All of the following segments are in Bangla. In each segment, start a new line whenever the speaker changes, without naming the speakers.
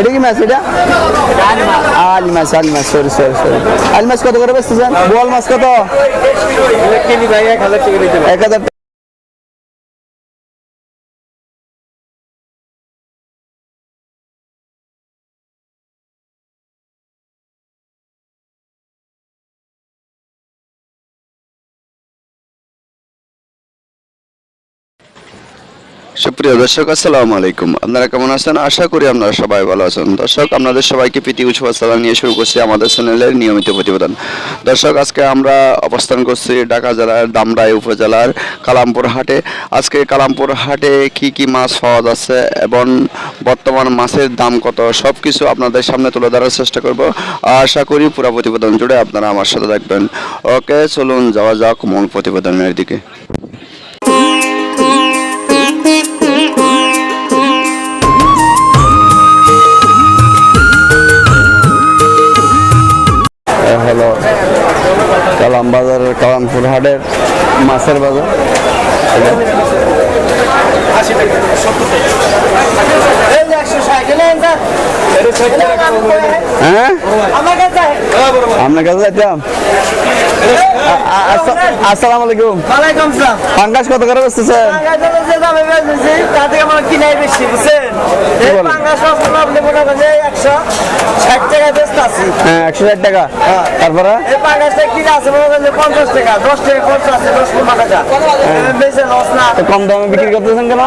এটা কি মাছ এটা? আলি মাছ আলি মাছ সরি সরি সরি আলি মাছ কত? করে বেচতেছেন বল মাছ কত
এক হাজার
সুপ্রিয় দর্শক, আসসালামু আলাইকুম। আপনারা কেমন আছেন? আশা করি আপনারা সবাই ভালো আছেন। দর্শক, আপনাদের সবাইকে প্রীতি উৎসব নিয়ে শুরু করছি আমাদের চ্যানেলের নিয়মিত প্রতিবেদন। দর্শক, আজকে আমরা অবস্থান করছি ঢাকা জেলার দামরাই উপজেলার কালামপুর হাটে। আজকে কালামপুর হাটে কি কি মাছ পাওয়া যাচ্ছে এবং বর্তমান মাছের দাম কত? সব কিছু আপনাদের সামনে তুলে ধরার চেষ্টা করব। আশা করি পুরো প্রতিবেদন জুড়ে আপনারা আমার সাথে থাকবেন। ওকে, চলুন যাওয়া যাক মূল প্রতিবেদনের দিকে।
হাটের মাছের বাজার। হ্যাঁ? আপনার কাছে যাইতাম। আ- আ- আস- আসসালামু আলাইকুম।
ওয়ালাইকুম সালাম
পাঙ্গাস কত করে বেচতেছেন?
পাঙ্গাস যে দামে বেচেছি তা থেকে আমার কিনাই বেশি বুঝছেন? পাঙ্গাস আপনি মনে করেন একশো ষাট টাকা বেচতে আছি
হ্যাঁ একশো ষাট টাকা। তারপরে?
না।
কম দামে বিক্রি করতেছেন কেন?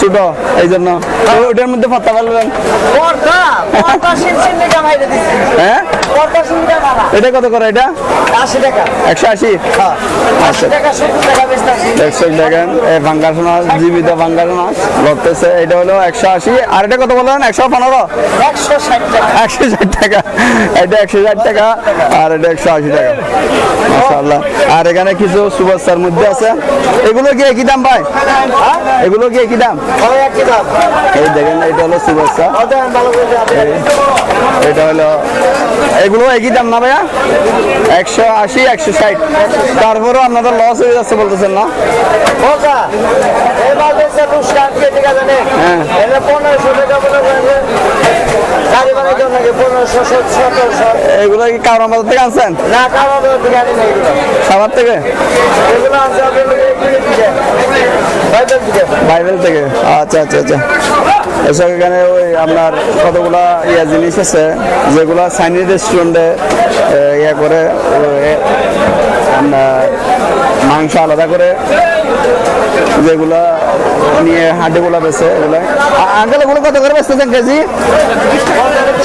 ছোট এই জন্য ওইটার ওটার মধ্যে পাতা পারলেন এটা কত করে এটা?
টাকা। হ্যাঁ। আশি টাকা সত্তর টাকা বেচতে আছি
একশো দেখেন এই ফাঙ্গাস মাছ জীবিত ফাঙ্গাস মাছ ধরতেছে এটা হলো একশো আশি। আর এটা কত বললেন
টাকা।
এটা একশো ষাট টাকা আর এটা একশো আশি টাকা। মাশাআল্লাহ। আর এখানে কিছু সুবাস্তার মধ্যে আছে। এগুলো কি একই দাম ভাই? এগুলো কি একই দাম?
ওই একই দাম।
এই দেখেন এটা হলো
করে
এটা হলো এগুলো একই দাম না ভাইয়া? একশো আশি একশো ষাট। তারপরেও আপনাদের লস হয়ে যাচ্ছে বলতেছেন না। হ্যাঁ। এগুলো কি কারণ বাজার থেকে আনছেন?
না কারণ এগুলো।
সাবার থেকে?
এগুলো কিনে দিকে বাইবেল
থেকে। আচ্ছা আচ্ছা আচ্ছা। এসব এখানে ওই আপনার কতগুলা ইয়া জিনিস আছে যেগুলা চাইনিজ রেস্টুরেন্টে ইয়া করে আপনার মাংস আলাদা করে যেগুলা নিয়ে হাঁটিগুলা বেছে এগুলো। আঙ্কেল এগুলো কত করে বেচতেছেন কেজি?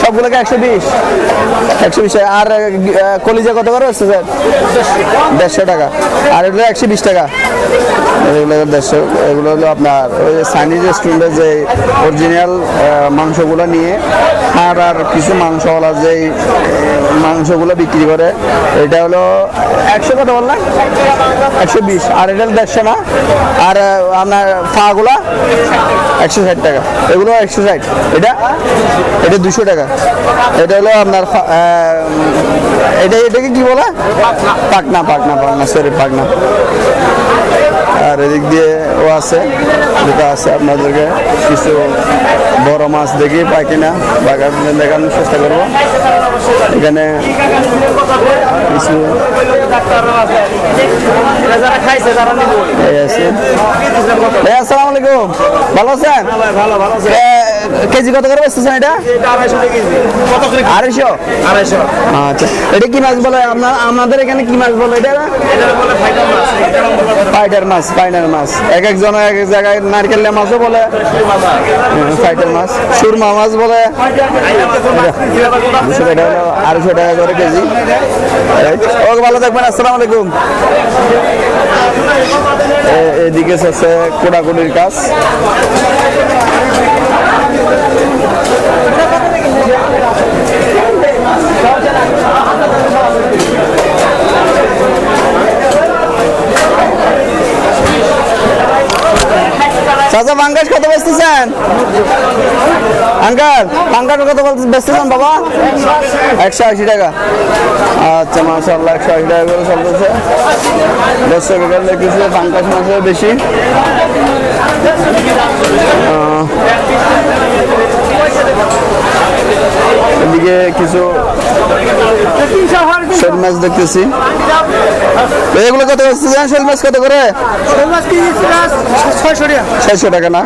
সবগুলোকে একশো বিশ। একশো বিশ আর কলিজা কত করে বেচতেছেন দেড়শো টাকা। আর এগুলো একশো বিশ টাকা। এগুলো দেড়শো। এগুলো হলো আপনার ওই চাইনিজ রেস্টুরেন্টের যে অরিজিনাল মাংসগুলো নিয়ে আর আর কিছু মাংসওয়ালা যে মাংসগুলো বিক্রি করে। এটা হলো একশো কত বললেন একশো বিশ। আর এটা দেড়শো না? আর আপনার ফাগুলা একশো ষাট টাকা। এগুলো একশো ষাট। এটা? এটা দুশো টাকা। এটা হলো আপনার এটা এটাকে কি বলে? পাকনা পাকনা পাকনা সরি পাকনা। আর এদিক দিয়ে ও আছে যেটা আছে আপনাদেরকে। কিছু বড় মাছ দেখি পাই কিনা বাগান দেখানোর চেষ্টা করব। এখানে কিছু আসসালামু আলাইকুম। ভালো আছেন?
ভালো ভালো
এ, কেজি কত করে বেচতেছেন এটা?
আড়াইশো
আড়াইশো? আচ্ছা এটা কি মাছ বলে আপনার আপনাদের এখানে কি মাছ বলে এটা?
ফাইটার মাছ
ফাইটার মাছ এক একজন এক এক জায়গায় নারকেল মাছও বলে। ফাইটার মাছ। সুরমা মাছ বলে। হলো আড়াইশো টাকা করে কেজি? ওকে ভালো থাকবেন আসসালামু আলাইকুম। এদিকে আছে কোড়াকুড়ির কাজ। চাচা পাঙ্কাশ কত বেচতেছেন? আঙ্কাল লাঙ্গাটা কত দাম বাবা? একশো আশি টাকা। আচ্ছা মাসাল্লাহ একশো আশি টাকা করে চলতেছে। দেড়শো টাকা দেখতেছে পাঙ্কাশ মাসের বেশি। এদিকে কিছু শোল ম্যাচ দেখতেছি। এগুলো কত সিজন শোল ম্যাচ কত করে? ছয়শো টাকা। না?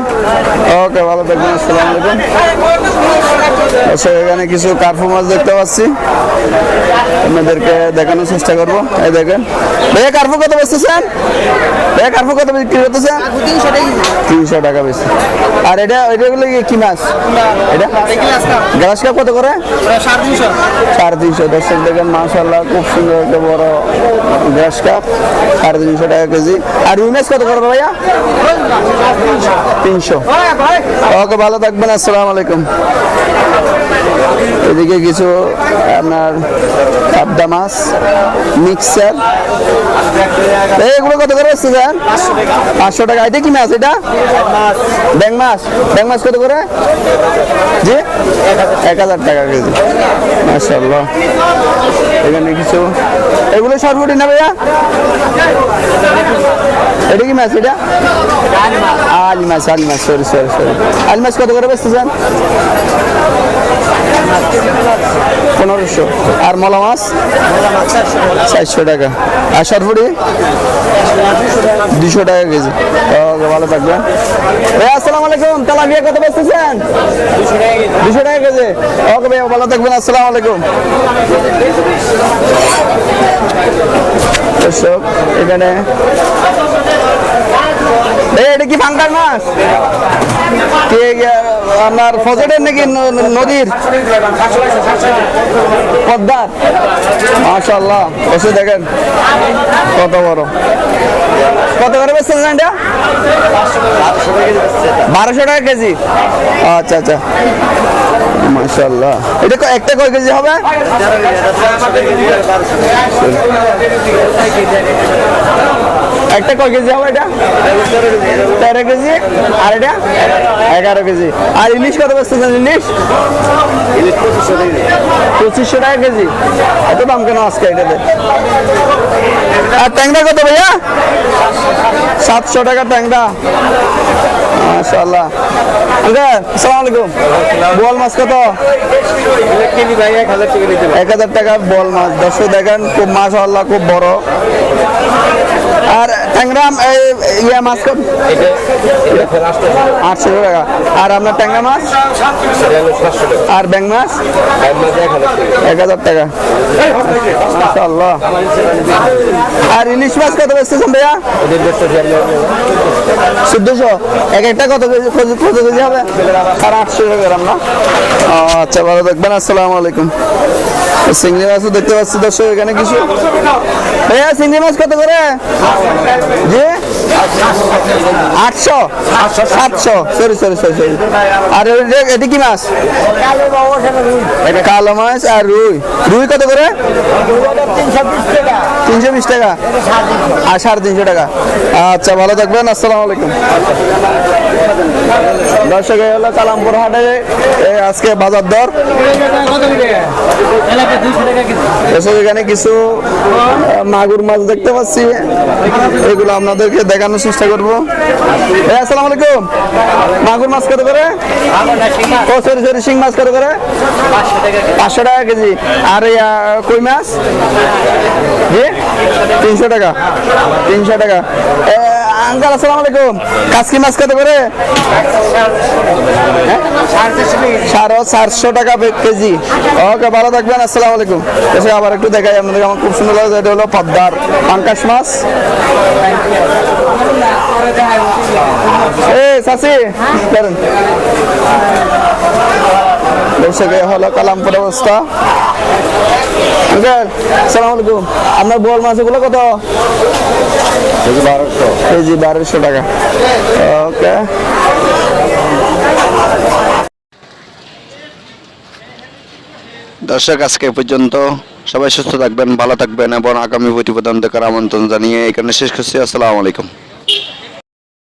ওকে ভালো থাকবেন আসসালামাইকুম আচ্ছা এখানে কিছু কার্ফু মাছ দেখতে পাচ্ছি। আপনাদেরকে দেখানোর চেষ্টা করব। এই দেখেন। ভাইয়া, কার্ফু কত বেচতেছেন? ভাইয়া, কার্ফু কত বিক্রি করতেছেন? তিনশো টাকা বেশি আর এটা এটাগুলো কি- মাছ? এটা? গ্লাস কাপ কত করে? সাড়ে তিনশো। দর্শক দেখেন মাশাল্লাহ খুব সুন্দর একটা বড় গ্লাস কাপ। সাড়ে তিনশো টাকা কেজি। আর রুই মাছ কত করে ভাইয়া? তিনশো। ওকে, ভালো থাকবেন। আসসালামু আলাইকুম। এদিকে কিছু আপনার পাবদা মাছ, মিক্সার। এগুলো কত করে আসছে স্যার? পাঁচশো টাকা। এটা কি মাছ এটা? ব্যাং মাছ। ব্যাং মাছ কত করে? জি? এক হাজার টাকা কেজি। মাসাল্লাহ এখানে কিছু এগুলো সরবটি না ভাইয়া? এটা কি মাছ এটা? আলি মাছ আলি মাছ সরি সরি সরি আলি মাছ কত করে বেচতে চান? পনেরোশো। আর মলা মাছ? চারশো টাকা। আর সরফুটি দুশো টাকা কেজি। ওকে, ভালো থাকবেন। ভাই আসসালামু আলাইকুম। তেলাপিয়া কত বেচতেছেন দুশো টাকা কেজি। ওকে ভাই ভালো থাকবেন। আসসালামু আলাইকুম। দর্শক এখানে। এটা কি ফাঙ্কার মাছ? আপনার ফজরের নাকি নদীর? পদ্মার? মাশাল্লাহ বসে দেখেন, কত বড়। কত করে বেচতেছেন এটা বারোশো টাকা কেজি। আচ্ছা আচ্ছা। মাশাল্লাহ এটা একটা কয় কেজি হবে? একটা কয় কেজি হবে এটা? তেরো কেজি। আর এটা? এগারো কেজি। আর ইলিশ কত বেচতেছেন ইলিশ? পঁচিশশো টাকা কেজি। এত দাম কেন আজকে এটাতে? আর ট্যাংরা কত ভাইয়া? সাতশো টাকা ট্যাংরা। মাশাল্লাহ আঙ্কেল আসসালামু আলাইকুম। বল মাছ কত? এক হাজার টাকা বল মাছ। দর্শক দেখেন, খুব মাশাল্লাহ খুব বড়। আর ট্যাংরা ইয়া মাছ কত? আটশো টাকা। আর আপনার ট্যাংরা মাছ? আর ব্যাং মাছ? এক হাজার টাকা। মাশাল্লাহ আর ইলিশ মাছ কত বেচতেছেন ভাইয়া? চোদ্দশো? এক একটা কত কেজি কত কেজি হবে? আর আটশো টাকা গ্রাম না? আচ্ছা ভালো থাকবেন। আসসালামু আলাইকুম। চিংড়ি মাছও দেখতে পাচ্ছি দর্শক এখানে কিছু। ভাইয়া চিংড়ি মাছ কত করে? জি আটশো? সরি সরি সরি সরি আর এটি কি মাছ? কালো মাছ আর রুই। রুই কত করে? তিনশো বিশ টাকা। আর সাড়ে তিনশো টাকা। আচ্ছা ভালো থাকবেন। আসসালামু আলাইকুম। দর্শক হলো কালামপুর হাটে আজকে বাজার দর। এখানে কিছু মাগুর মাছ দেখতে পাচ্ছি। এগুলো আপনাদেরকে দেখানোর চেষ্টা করব। আসসালামু আলাইকুম। মাগুর মাছ কত করে? সরি সরি, শিং মাছ কত করে? পাঁচশো টাকা কেজি। আর কই মাছ? তিনশো টাকা। তিনশো টাকা। আঙ্কাল আসসালামু আলাইকুম। কাসকি মাছ কত করে? সাড়ে চারশো টাকা কেজি ওকে ভালো থাকবেন আসসালামু আলাইকুম। এসে আবার একটু দেখাই আপনাদের আমার খুব সুন্দর লাগছে এটা হলো পদ্মার পাঙ্কাশ মাছ। এ ধরেন। দর্শকে হলো কালামপুর অবস্থা। আঙ্কেল সালাম আলাইকুম। আপনার বল মাছগুলো কত? কেজি বারোশো টাকা। ওকে।
দর্শক, আজকে পর্যন্ত সবাই সুস্থ থাকবেন, ভালো থাকবেন এবং আগামী প্রতিবেদন দেখার আমন্ত্রণ জানিয়ে এখানে শেষ করছি। আসসালামু আলাইকুম।